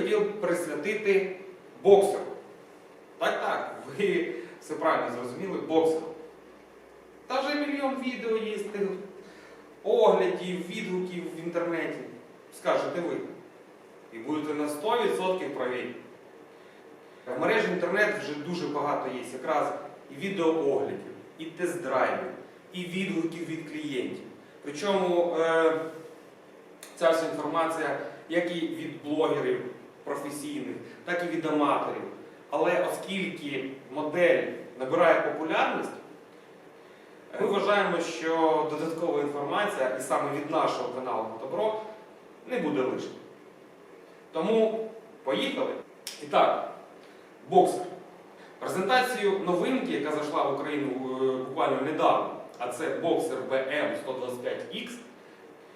хотіли присвятити боксеру. Так, так, ви все правильно зрозуміли, боксеру. Та вже мільйон відео є, оглядів, відгуків в інтернеті. Скажете ви. І будете на 100% праві. В мережі інтернет вже дуже багато є якраз і відеооглядів, і тест-драйвів, і відгуків від клієнтів. Причому е, ця вся інформація як і від блогерів професійних, так і від аматорів. Але оскільки модель набирає популярність, ми вважаємо, що додаткова інформація, і саме від нашого каналу Мотобро, не буде лишньою. Тому поїхали. І так, боксер. Презентацію новинки, яка зайшла в Україну е, буквально недавно, а це боксер BM125X,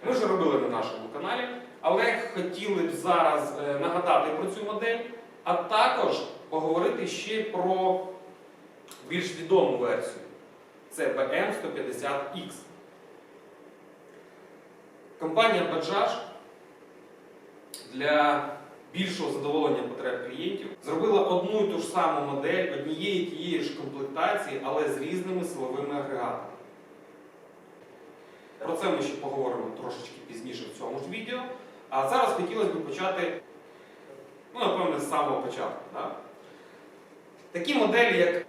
ми вже робили на нашому каналі, але хотіли б зараз е, нагадати про цю модель, а також поговорити ще про більш відому версію. Це BM150X. Компанія Bajaj для більшого задоволення потреб клієнтів зробила одну і ту ж саму модель однієї тієї ж комплектації, але з різними силовими агрегатами. Про це ми ще поговоримо трошечки пізніше в цьому ж відео. А зараз хотілося б почати, ну, напевно, з самого початку. Да? Такі моделі, як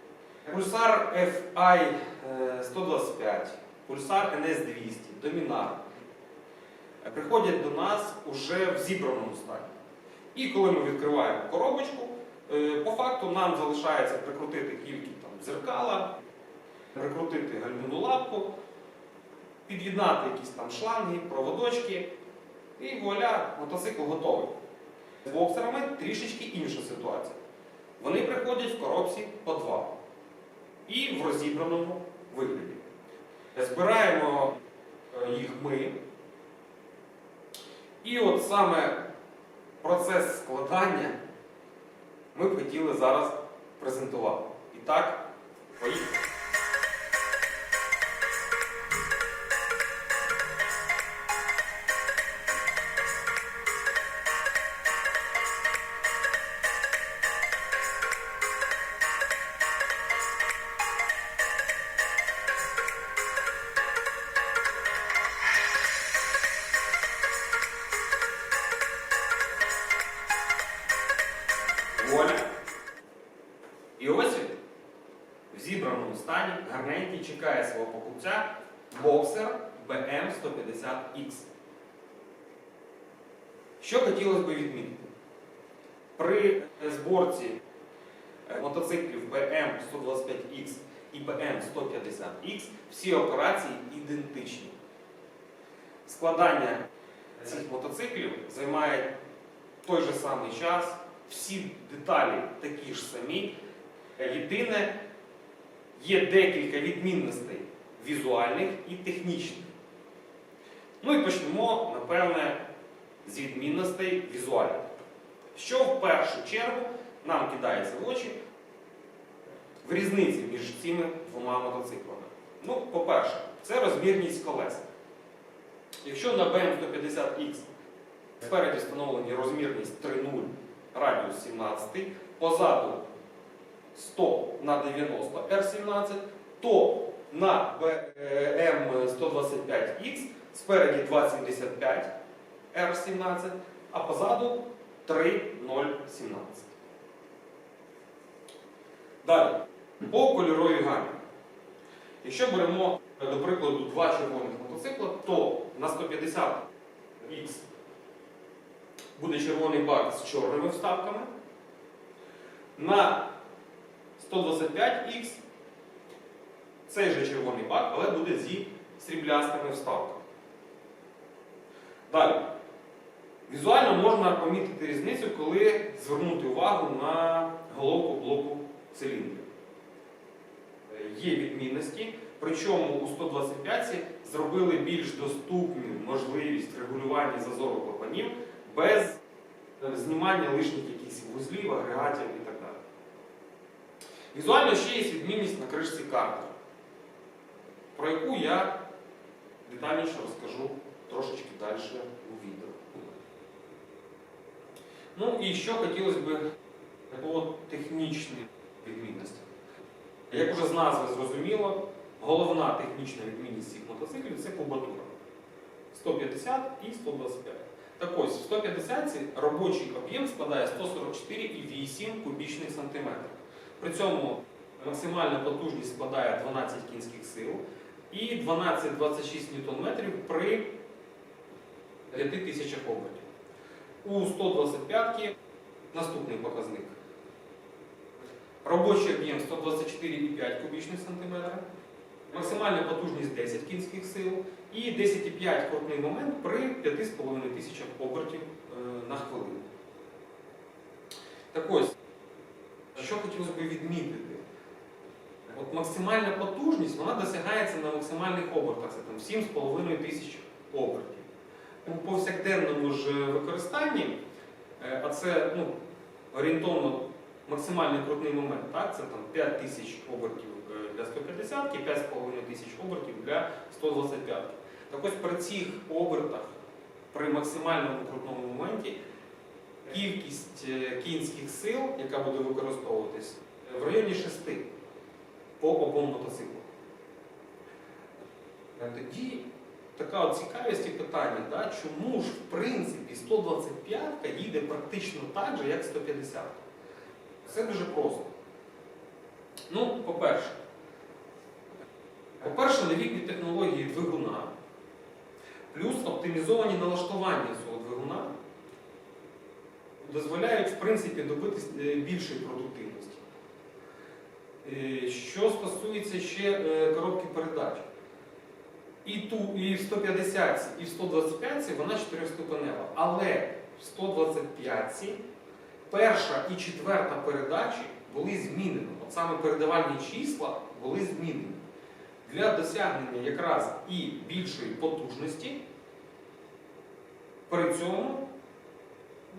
Pulsar FI е, 125, Pulsar NS200, Dominar, е, приходять до нас уже в зібраному стані. І коли ми відкриваємо коробочку, е, по факту нам залишається прикрутити там дзеркала, прикрутити гальмівну лапку, під'єднати якісь там шланги, проводочки, і вуаля, мотоцикл готовий. З боксерами трішечки інша ситуація. Вони приходять в коробці по два. І в розібраному вигляді. Збираємо е, їх ми. І от саме процес складання ми б хотіли зараз презентувати. І так, поїхали. BM150X. Що хотілося б відмітити? При зборці е, мотоциклів BM125X і BM150X всі операції ідентичні. Складання цих мотоциклів займає той же самий час, всі деталі такі ж самі. Єдине, є декілька відмінностей візуальних і технічних. Ну і почнемо, напевне, з відмінностей візуальних. Що в першу чергу нам кидається в очі в різниці між цими двома мотоциклами. Ну, по-перше, це розмірність колес. Якщо на BM150X спереді встановлені розмірність 3.0 радіус 17, позаду 100 на 90 R17, то на BM125X спереді 275 R17, а позаду 3.017. Далі, по кольоровій гамі. Якщо беремо, до прикладу, два червоних мотоцикла, то на 150X буде червоний бак з чорними вставками. На 125X цей же червоний бак, але буде зі сріблястими вставками. Далі. Візуально можна помітити різницю, коли звернути увагу на головку блоку циліндрів. Є відмінності, причому у 125 зробили більш доступну можливість регулювання зазору клапанів без е, знімання лишніх якихось вузлів, агрегатів і так далі. Візуально ще є відмінність на кришці картера, про яку я детальніше розкажу трошечки далі у відео. Ну і що хотілося б по технічній відмінності. Як уже з назви зрозуміло, головна технічна відмінність цих мотоциклів це кубатура. 150 і 125. Так ось, в 150 робочий об'єм складає 144,8 кубічних сантиметрів. При цьому максимальна потужність складає 12 кінських сил і 12-26 ньютон-метрів при 5000 обертів. У 125 наступний показник. Робочий об'єм 124,5 кубічних сантиметрів, максимальна потужність 10 кінських сил і 10,5 крутний момент при 5,5 тисячах обертів е, на хвилину. Так ось, що хотілося б відмітити? От максимальна потужність вона досягається на максимальних обертах, це там 7,5 тисяч обертів. У повсякденному ж використанні, е, а це ну, орієнтовно максимальний крутний момент, так? це там 5 тисяч обертів е, для 150 і 5,5 тисяч обертів для 125. Так ось при цих обертах, при максимальному крутному моменті, кількість е, кінських сил, яка буде використовуватись, е, в районі 6 по обом мотоциклу. Е, Тоді така цікавість і питання, да, чому ж в принципі 125 їде практично так же, як 150-ка. Все дуже просто. Ну, по-перше, по-перше, новітні технології двигуна, плюс оптимізовані налаштування цього двигуна дозволяють, в принципі, добитись е, більшої продуктивності. Е, Що стосується ще е, коробки передач, і, ту, і в 150 і в 125 вона чотирьохступенева, але в 125 перша і четверта передачі були змінені. От саме передавальні числа були змінені для досягнення якраз і більшої потужності, при цьому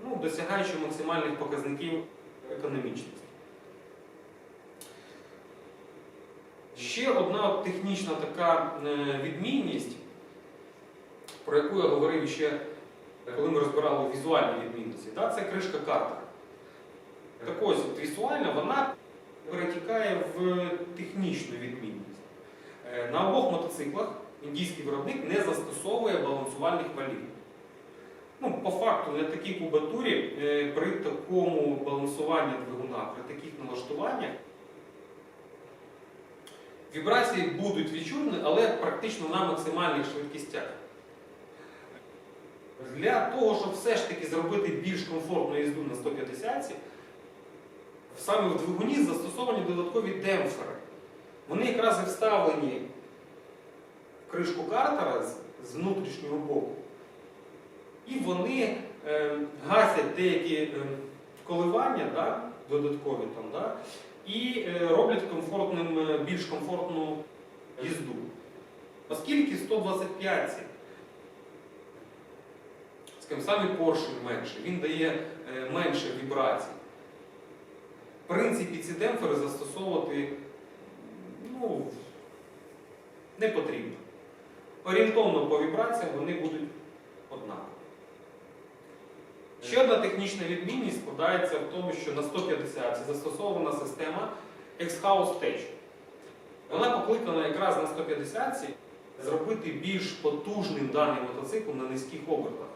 ну, досягаючи максимальних показників економічності. Ще одна технічна така е, відмінність, про яку я говорив ще, коли ми розбирали візуальні відмінності, да, це кришка картера. Так ось, от візуально вона перетікає в технічну відмінність. Е, На обох мотоциклах індійський виробник не застосовує балансувальних валів. Ну, по факту, на такій кубатурі, е, при такому балансуванні двигуна, при таких налаштуваннях, вібрації будуть відчутні, але практично на максимальних швидкістях. Для того, щоб все ж таки зробити більш комфортну їзду на 150 саме в двигуні застосовані додаткові демпфери. Вони якраз і вставлені в кришку картера з, внутрішнього боку. І вони е, гасять деякі е, коливання да, додаткові там, да, і е, роблять комфортним, е, більш комфортну їзду. Оскільки 125 скажімо, саме поршень менше, він дає е, менше вібрацій. В принципі, ці демпфери застосовувати ну, не потрібно. Орієнтовно по вібраціям вони будуть однакові. Ще одна технічна відмінність складається в тому, що на 150 застосована система X-House Tech. Вона покликана якраз на 150 зробити більш потужним даний мотоцикл на низьких обертах.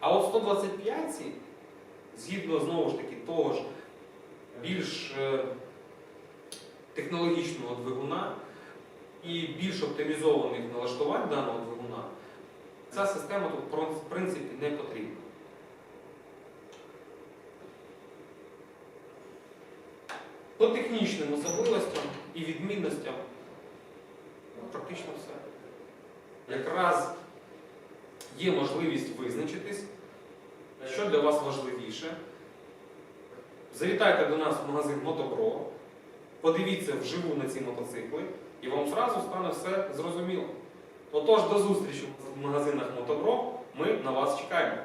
А от 125 згідно знову ж таки того ж більш е, технологічного двигуна і більш оптимізованих налаштувань даного двигуна, ця система тут в принципі не потрібна. По технічним особливостям і відмінностям ну, практично все. Якраз є можливість визначитись, що для вас важливіше. Завітайте до нас в магазин Мотобро, подивіться вживу на ці мотоцикли, і вам зразу стане все зрозуміло. Отож, до зустрічі в магазинах Мотобро, ми на вас чекаємо.